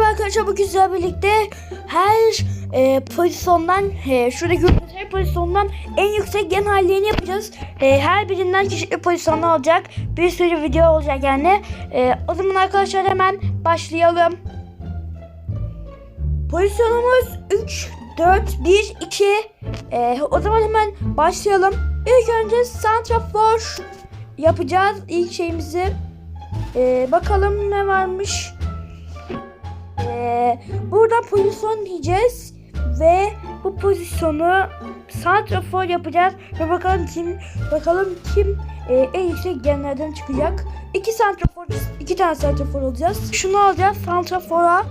Merhaba arkadaşlar bugün sizlerle birlikte her e, pozisyondan e, şuradaki gördüğünüz her pozisyondan en yüksek gen hallerini yapacağız. E, her birinden çeşitli pozisyonlar olacak. Bir sürü video olacak yani. E, o zaman arkadaşlar hemen başlayalım. Pozisyonumuz 3, 4, 1, 2. E, o zaman hemen başlayalım. İlk önce santrafor yapacağız ilk şeyimizi. E, bakalım ne varmış. Burada pozisyon diyeceğiz ve bu pozisyonu santrafor yapacağız ve bakalım kim bakalım kim e, en yüksek genlerden çıkacak. İki santrafor, iki tane santrafor alacağız. Şunu alacağız santrafora.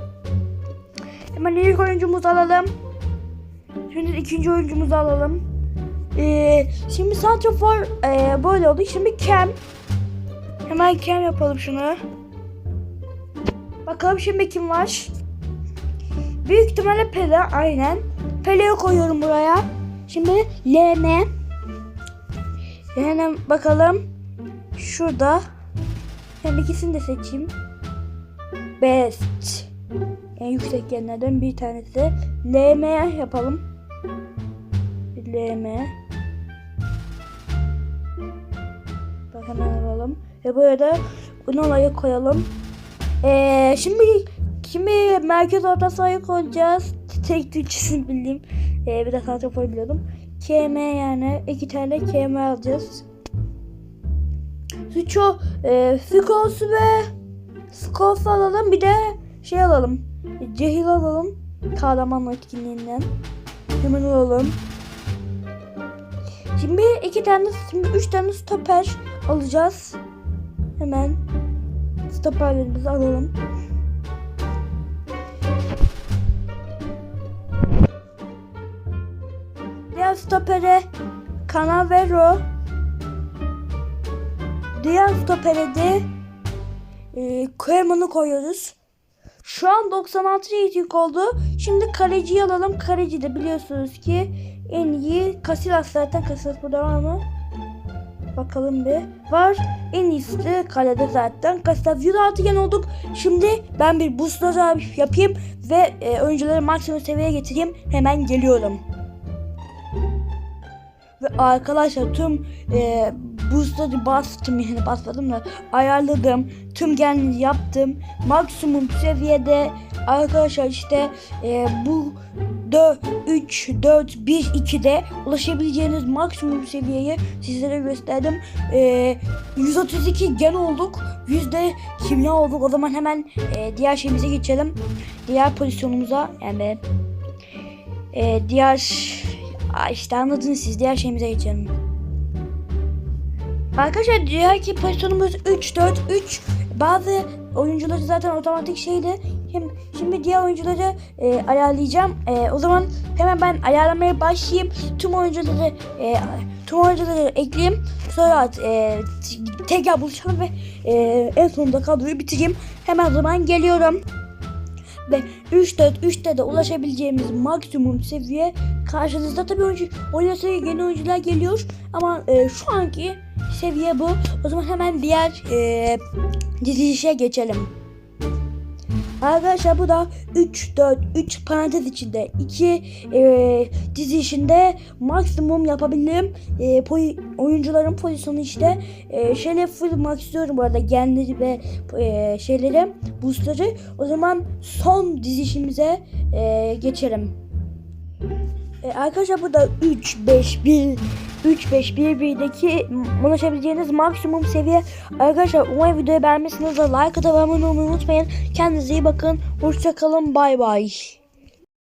Hemen ilk oyuncumuzu alalım. Şimdi ikinci oyuncumuzu alalım. Ee, şimdi santrafor e, böyle oldu. Şimdi Cam. Hemen Cam yapalım şunu. Bakalım şimdi kim var? Büyük ihtimalle Pele aynen. Pele'yi koyuyorum buraya. Şimdi LM. Yani bakalım. Şurada. Hem ikisini de seçeyim. Best. En yüksek yerlerden bir tanesi. LM yapalım. LM. Bak hemen alalım. Ve buraya da Unala'yı koyalım. Ee, şimdi şimdi merkez orta sahayı koyacağız. Tek Türkçesini bildiğim. Ee, bir de santrafor biliyordum. KM yani iki tane KM alacağız. Suço, e, Fikos ve Skos alalım. Bir de şey alalım. Cehil alalım. Kahraman etkinliğinden. Hemen alalım. Şimdi iki tane, şimdi üç tane stoper alacağız. Hemen stoperlerimizi alalım. Stopere Canavero. Diğer stopere de e, Koeman'ı koyuyoruz. Şu an 96 rating oldu. Şimdi kaleciyi alalım. Kaleci de biliyorsunuz ki en iyi Casillas zaten Casillas burada var mı? Bakalım bir. Var. En iyisi de kalede zaten. Casillas 106 gen olduk. Şimdi ben bir booster yapayım ve e, oyuncuları maksimum seviyeye getireyim. Hemen geliyorum. Ve arkadaşlar tüm e, boostları bastım yani bastım da ayarladım. Tüm genleri yaptım. Maksimum seviyede arkadaşlar işte e, bu 4, 3, 4, 1, 2'de ulaşabileceğiniz maksimum seviyeyi sizlere gösterdim. E, 132 gen olduk. Yüzde kimya olduk. O zaman hemen e, diğer şeyimize geçelim. Diğer pozisyonumuza yani e, diğer Aa, işte anladınız siz diğer şeyimize geçelim. Arkadaşlar diğer ki pozisyonumuz 3 4 3 bazı oyuncuları zaten otomatik şeydi. Şimdi, şimdi diğer oyuncuları e, ayarlayacağım. E, o zaman hemen ben ayarlamaya başlayayım. Tüm oyuncuları e, tüm oyuncuları ekleyeyim. Sonra e, tekrar buluşalım ve e, en sonunda kadroyu bitireyim. Hemen o zaman geliyorum ve 3-4-3'te de ulaşabileceğimiz maksimum seviye karşınızda tabii oyuncu oynasa yeni oyuncular geliyor ama e, şu anki seviye bu. O zaman hemen diğer e, dizilişe geçelim. Arkadaşlar bu da 3 4 3 parantez içinde 2 e, dizilişinde maksimum yapabildiğim e, poy, oyuncuların pozisyonu işte e, şeyle full istiyorum bu arada genleri ve e, şeyleri boostları. O zaman son dizilişimize e, geçelim. E, arkadaşlar burada 3 5 1 3 5 1 1'deki ulaşabileceğiniz maksimum seviye. Arkadaşlar umarım videoyu beğenmişsiniz. Like atıp abone olmayı unutmayın. Kendinize iyi bakın. Hoşçakalın. Bay bay.